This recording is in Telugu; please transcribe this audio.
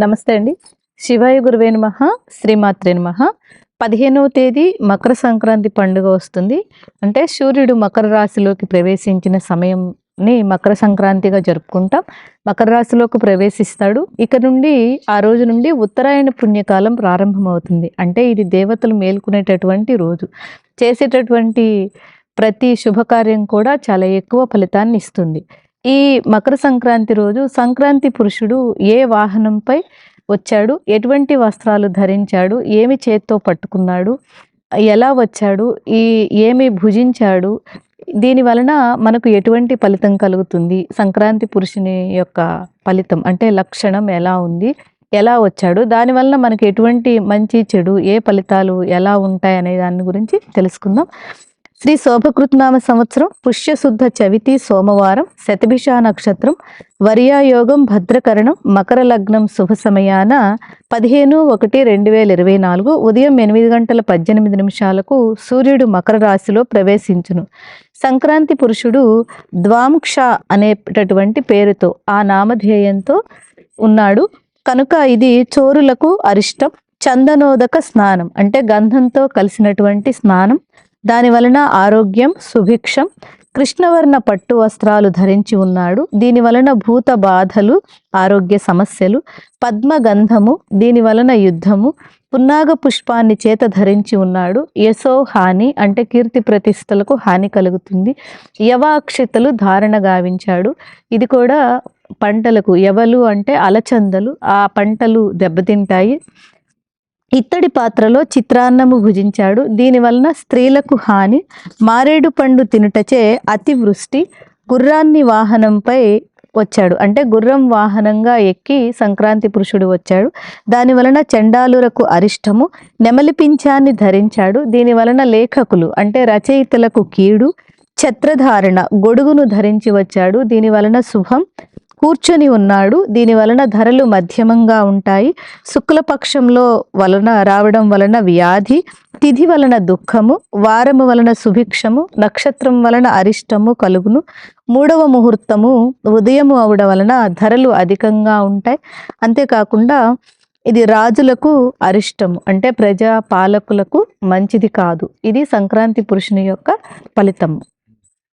నమస్తే అండి. శివాయ గురువే నమ శ్రీమాత్రే నమ. పదిహేనవ తేదీ మకర సంక్రాంతి పండుగ వస్తుంది. అంటే సూర్యుడు మకర రాశిలోకి ప్రవేశించిన సమయంని మకర సంక్రాంతిగా జరుపుకుంటాం. మకర రాశిలోకి ప్రవేశిస్తాడు. ఇక నుండి ఆ రోజు నుండి ఉత్తరాయణ పుణ్యకాలం ప్రారంభమవుతుంది. అంటే ఇది దేవతలు మేల్కొనేటటువంటి రోజు. చేసేటటువంటి ప్రతి శుభకార్యం కూడా చాలా ఎక్కువ ఫలితాన్ని ఇస్తుంది. ఈ మకర సంక్రాంతి రోజు సంక్రాంతి పురుషుడు ఏ వాహనంపై వచ్చాడు? ఎటువంటి వస్త్రాలు ధరించాడు? ఏమి చేత్తో పట్టుకున్నాడు? ఎలా వచ్చాడు? ఈ ఏమి భుజించాడు? దీని వలన మనకు ఎటువంటి ఫలితం కలుగుతుంది? సంక్రాంతి పురుషుని యొక్క ఫలితం అంటే లక్షణం ఎలా ఉంది? ఎలా వచ్చాడు? దాని వలన ఎటువంటి మంచి చెడు ఏ ఫలితాలు ఎలా ఉంటాయి అనే దాని గురించి తెలుసుకుందాం. శ్రీ శోభకృత్నామ సంవత్సరం పుష్యశుద్ధ చవితి సోమవారం శతభిష నక్షత్రం వర్యాయోగం భద్రకరణం మకర లగ్నం శుభ సమయాన పదిహేను ఒకటి రెండు వేల ఇరవై నాలుగు ఉదయం ఎనిమిది గంటల పద్దెనిమిది నిమిషాలకు సూర్యుడు మకర రాశిలో ప్రవేశించును. సంక్రాంతి పురుషుడు ద్వాంక్ష అనేటటువంటి పేరుతో ఆ నామధేయంతో ఉన్నాడు. కనుక ఇది చోరులకు అరిష్టం చందనోదక స్నానం అంటే గంధంతో కలిసినటువంటి స్నానం దాని వలన ఆరోగ్యం సుభిక్షం కృష్ణవర్ణ పట్టు వస్త్రాలు ధరించి ఉన్నాడు. దీని వలన భూత బాధలు ఆరోగ్య సమస్యలు పద్మగంధము దీని వలన యుద్ధము పున్నాగ పుష్పాన్ని చేత ధరించి ఉన్నాడు. యశో హాని అంటే కీర్తి ప్రతిష్టలకు హాని కలుగుతుంది. యవాక్షితలు ధారణ గావించాడు. ఇది కూడా పంటలకు ఎవలు అంటే అలచందలు ఆ పంటలు దెబ్బతింటాయి. ఇత్తడి పాత్రలో చిత్రాన్నము భుజించాడు. దీని వలన స్త్రీలకు హాని మారేడు పండు తినుటచే అతివృష్టి గుర్రాన్ని వాహనంపై వచ్చాడు. అంటే గుర్రం వాహనంగా ఎక్కి సంక్రాంతి పురుషుడు వచ్చాడు. దాని వలన చండాలురకు అరిష్టము నెమలి పింఛాన్ని ధరించాడు. దీని వలన లేఖకులు అంటే రచయితలకు కీడు ఛత్రధారణ గొడుగును ధరించి వచ్చాడు. దీని వలన శుభం కూర్చొని ఉన్నాడు. దీని వలన ధరలు మధ్యమంగా ఉంటాయి. శుక్లపక్షంలో వలన రావడం వలన వ్యాధి తిథి వలన దుఃఖము వారము వలన సుభిక్షము నక్షత్రం వలన అరిష్టము కలుగును. మూడవ ముహూర్తము ఉదయము అవడం వలన ధరలు అధికంగా ఉంటాయి. అంతేకాకుండా ఇది రాజులకు అరిష్టము అంటే ప్రజా పాలకులకు మంచిది కాదు. ఇది సంక్రాంతి పురుషుని యొక్క ఫలితము.